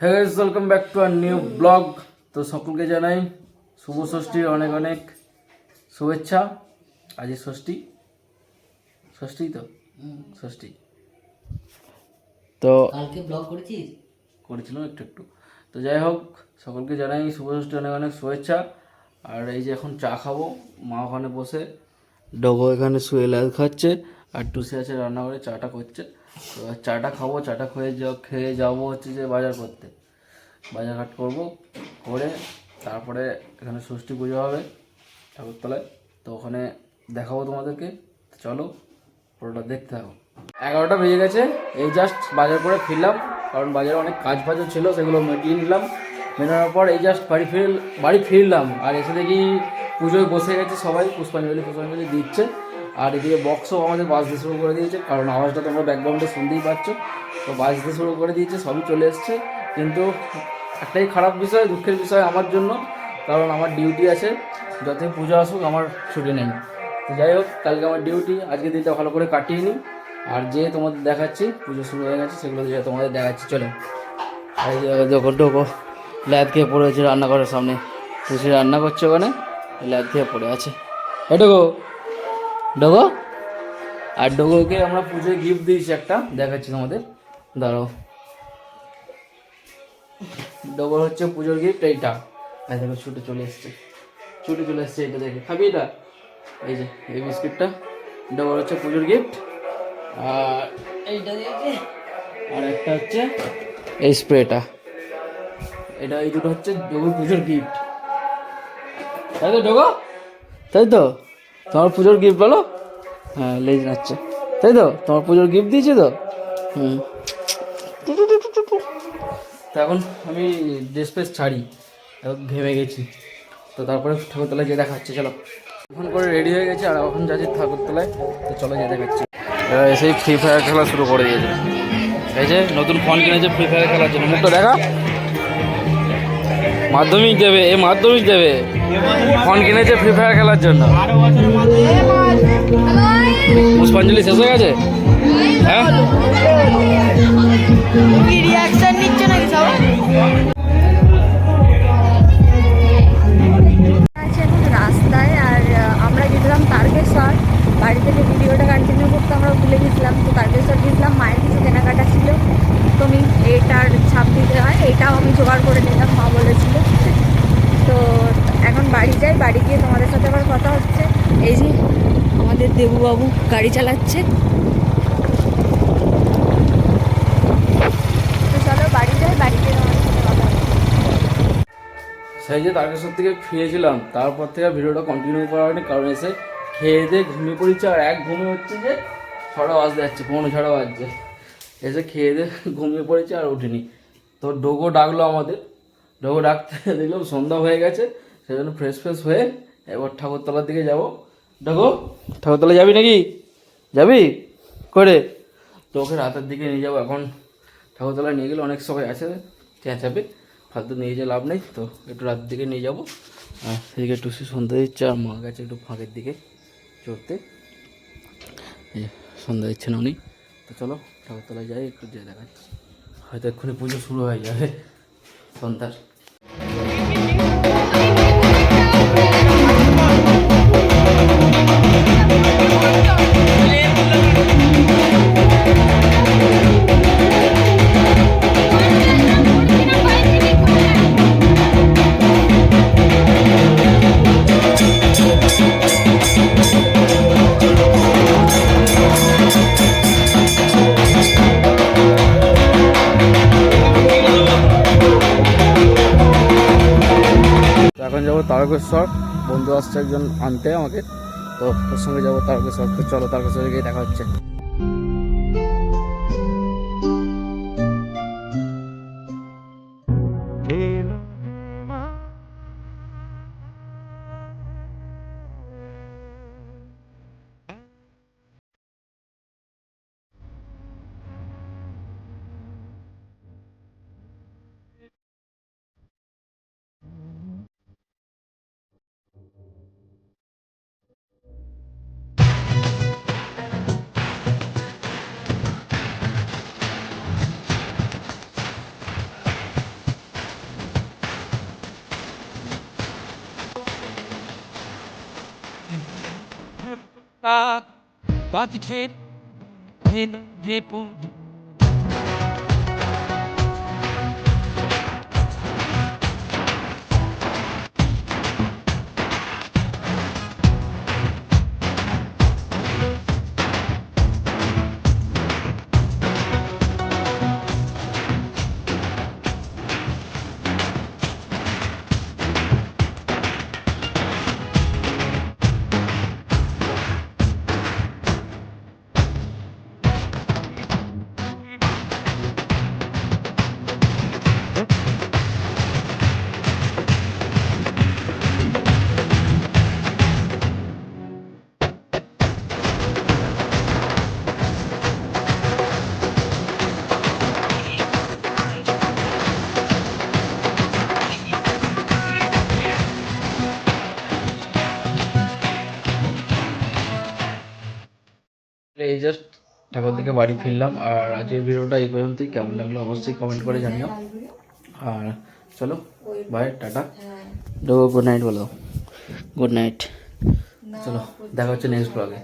হ্যাঁ welcome back to our new blog তো সকলকে জানাই শুভ ষষ্ঠীর অনেক অনেক শুভেচ্ছা। আজ ষষ্ঠী। ষষ্ঠী তো? ষষ্ঠী। তো কালকে ব্লগ করেছিস? করেছিলাম একটু একটু। তো যাই হোক সকলকে জানাই শুভ ষষ্ঠী অনেক অনেক শুভেচ্ছা। আর এই যে এখন চা খাব মা ওখানে বসে। ডগো এখানে শুয়ে লাল খাচ্ছে আর টুসি আছে রান্নাঘরে চাটা করছে। তো চাটা খাব, চাটা খেয়ে যা খেয়ে যাব হচ্ছে যে বাজার করতে। বাজার ঘাট করব, করে তারপরে এখানে ষষ্ঠী পুজো হবে ঠাকুরতলায়। তো ওখানে দেখাবো তোমাদেরকে। চলো, পুরোটা দেখতে থাকো। এগারোটা বেজে গেছে, এই জাস্ট বাজার করে ফিরলাম, কারণ বাজারে অনেক কাজ ফাজও ছিল, সেগুলো মিটিয়ে নিলাম। মেটানোর পর এই জাস্ট বাড়ি ফির, বাড়ি ফিরলাম, আর এসে দেখি পুজোয় বসে গেছে সবাই পুষ্পাঞ্জলি পুষ্পাঞ্জলি দিচ্ছে। আর এদিকে বক্সও আমাদের বাজতে শুরু করে দিয়েছে, কারণ আওয়াজটা তোমরা ব্যাকগ্রাউন্ডে শুনতেই পাচ্ছ। তো বাজতে শুরু করে দিয়েছে, সবই চলে এসছে। কিন্তু একটাই খারাপ বিষয়, দুঃখের বিষয় আমার জন্য, কারণ আমার ডিউটি আছে, যতই পুজো আসুক আমার ছুটি নেই। তো যাই হোক, কালকে আমার ডিউটি আজকে দিনটা ভালো করে কাটিয়ে নিই। আর যে তোমাদের দেখাচ্ছি, পুজো শুরু হয়ে গেছে, সেগুলো যে তোমাদের দেখাচ্ছি, চলো। আর দেখো ডোকো ল্যাদ খেয়ে পড়ে রান্নাঘরের সামনে। সে রান্না করছে ওখানে? ল্যাদ খেয়ে পড়ে আছে। এ ডোগো? ডোগো আর ডগোকে আমরা পুজোয় গিফট দিয়েছি একটা, দেখাচ্ছি তোমাদের। দাঁড়াও। ডোগোর হচ্ছে পুজোর গিফট এইটা। এই দেখো, ছুটে চলে এসছে। ছুটে চলে এসছে এটা দেখে। খাবি এটা? এই যে, এই বিস্কিটটা। ডোগোর হচ্ছে পুজোর গিফট আর এইটা দিয়েছে। আর একটা হচ্ছে এই স্প্রেটা। এটা, এই দুটো হচ্ছে ডোগোর পুজোর গিফট তাই তো, ডোগো? তাই তো? তোমার পুজোর গিফট বলো? হ্যাঁ লেজ নাচছে তাই তো? তোমার পুজোর গিফট দিয়েছে তো? এখন আমি ড্রেস ফ্রেস ছাড়ি। ঘেমে গেছি। তো তারপরে ঠাকুরতলায় যেয়ে দেখাচ্ছে, চলো। এখন করে রেডি হয়ে গেছে, আর এখন যাচ্ছি ঠাকুরতলায়। তো চলো যেয়ে দেখাচ্ছি। এসেই ফ্রি ফায়ার খেলা শুরু করে দিয়েছে। এই যে নতুন ফোন কিনেছে ফ্রি ফায়ার খেলার জন্য। মুখটা দেখা। মাধ্যমিক দেবে, এ মাধ্যমিক দেবে। ফোন কিনেছে ফ্রি ফায়ার খেলার জন্য। পুষ্পাঞ্জলি শেষ হয়ে গেছে? হ্যাঁ? বাড়ি যাই, বাড়ি গিয়ে তোমাদের সাথে আবার কথা হচ্ছে। এই যে আমাদের দেবুবাবু গাড়ি চালাচ্ছে। সেই যে তারকেশ্বর থেকে ফিরেছিলাম, তারপর থেকে ভিডিওটা কন্টিনিউ করা হয়নি, কারণ এসে খেয়ে দিয়ে ঘুমিয়ে পড়েছে, আর এক ঘুমে হচ্ছে যে ছটা বাজতে যাচ্ছে, পৌনে ছটা বাজছে। এসে খেয়ে দিয়ে ঘুমিয়ে পড়েছে আর উঠিনি। তো ডোগো ডাকলো আমাদের ডোগো ডাকতে দেখলাম সন্ধ্যা হয়ে গেছে সেই জন্য ফ্রেশ ফ্রেশ হয়ে এবার ঠাকুরতলার দিকে যাব। দেখো ঠাকুরতলা যাবি নাকি? যাবি? করে। তো ওকে রাতের দিকে নিয়ে যাব। এখন ঠাকুরতলা নিয়ে গেলে অনেক সবাই আছে চেঁচাবে ফালতু নিয়ে যে লাভ নেই। তো একটু রাতের দিকে নিয়ে যাব। আর সেদিকে একটু সন্ধ্যা দিচ্ছে আর মা গেছে একটু ফাঁকের দিকে চড়তে। সন্ধ্যা দিচ্ছে না উনি। তো চলো ঠাকুরতলায় যাই একটু যেয়ে দেখাচ্ছি। হয়তো এক্ষুনি পুজো শুরু হয়ে যাবে। সন্ধ্যার। তারকেশ্বর। বন্ধু আসছে একজন আনতে আমাকে। তো ওর সঙ্গে যাব তারকেশ্বর। তো চলো তারকেশ্বরে গিয়ে দেখা হচ্ছে। Ba, Bati in Pin, Vipu, just ঠাকুর থেকে বাড়ি ফিরলাম আর আজকের ভিডিওটা এই পর্যন্তই। কেমন লাগল অবশ্যই কমেন্ট করে জানিও। আর চলো বাই টাটা। ডো গুড নাইট বলো। গুড নাইট চলো দেখা হচ্ছে নেক্সট ব্লগে